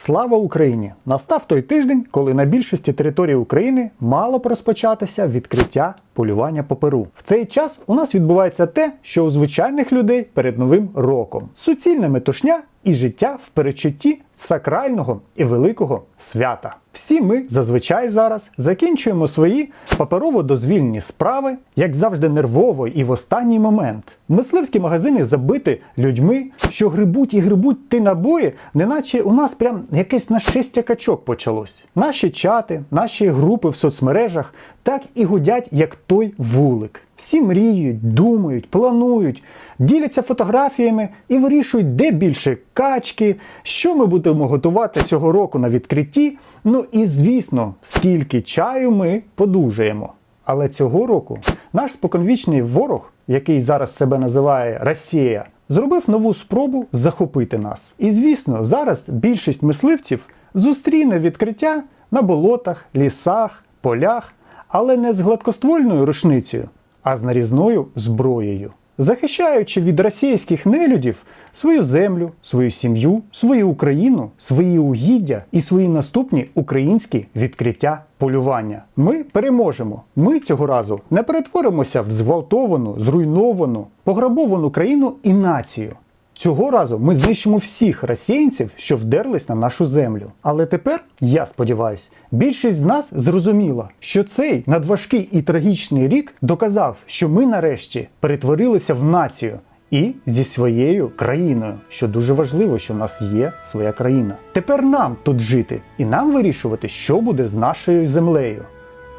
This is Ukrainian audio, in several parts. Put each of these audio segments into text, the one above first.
Слава Україні! Настав той тиждень, коли на більшості території України мало б розпочатися відкриття полювання по перу. В цей час у нас відбувається те, що у звичайних людей перед новим роком суцільна метушня і життя в перечутті сакрального і великого свята. Всі ми зазвичай зараз закінчуємо свої паперово-дозвільні справи, як завжди, нервово і в останній момент. Мисливські магазини забиті людьми, що грибуть і грибуть ті набої, неначе у нас прям якесь нашестя качок почалось. Наші чати, наші групи в соцмережах так і гудять, як той вулик. Всі мріють, думають, планують, діляться фотографіями і вирішують, де більше качки, що ми будемо готувати цього року на відкритті. Ну і звісно, скільки чаю ми подужаємо. Але цього року наш споконвічний ворог, який зараз себе називає Росія, зробив нову спробу захопити нас. І звісно, зараз більшість мисливців зустріне відкриття на болотах, лісах, полях, але не з гладкоствольною рушницею, а з нарізною зброєю. Захищаючи від російських нелюдів свою землю, свою сім'ю, свою Україну, свої угіддя і свої наступні українські відкриття полювання. Ми переможемо. Ми цього разу не перетворимося в зґвалтовану, зруйновану, пограбовану країну і націю. Цього разу ми знищимо всіх росіянців, що вдерлись на нашу землю. Але тепер, я сподіваюся, більшість з нас зрозуміла, що цей надважкий і трагічний рік доказав, що ми нарешті перетворилися в націю і зі своєю країною, що дуже важливо, що в нас є своя країна. Тепер нам тут жити і нам вирішувати, що буде з нашою землею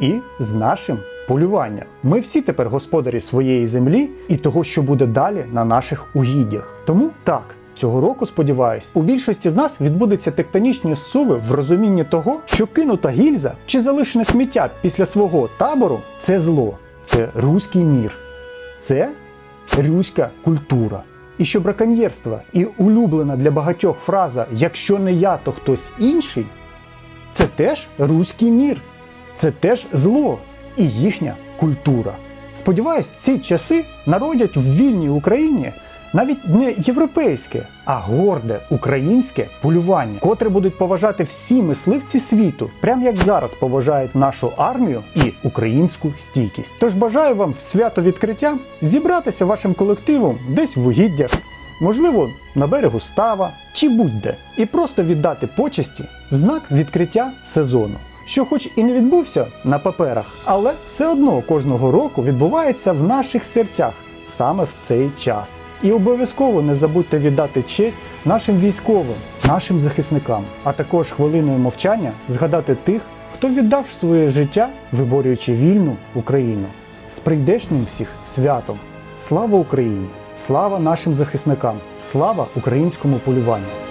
і з нашим полюванням. Ми всі тепер господарі своєї землі і того, що буде далі на наших угіддях. Тому так. Цього року, сподіваюсь, у більшості з нас відбудуться тектонічні зсуви в розумінні того, що кинута гільза чи залишене сміття після свого табору це зло, це руський мір, це руська культура. І що браконьєрство і улюблена для багатьох фраза Якщо не я, то хтось інший це теж руський мір, це теж зло і їхня культура. Сподіваюсь, ці часи народять в вільній Україні навіть не європейське, а горде українське полювання, котре будуть поважати всі мисливці світу, прям як зараз поважають нашу армію і українську стійкість. Тож бажаю вам в свято відкриття зібратися вашим колективом десь в угіддях, можливо, на берегу става чи будь-де, і просто віддати почесті в знак відкриття сезону. Що, хоч і не відбувся на паперах, але все одно кожного року відбувається в наших серцях саме в цей час. І обов'язково не забудьте віддати честь нашим військовим, нашим захисникам, а також хвилиною мовчання згадати тих, хто віддав своє життя, виборюючи вільну Україну. З прийдешнім всіх святом! Слава Україні! Слава нашим захисникам! Слава українському полюванню!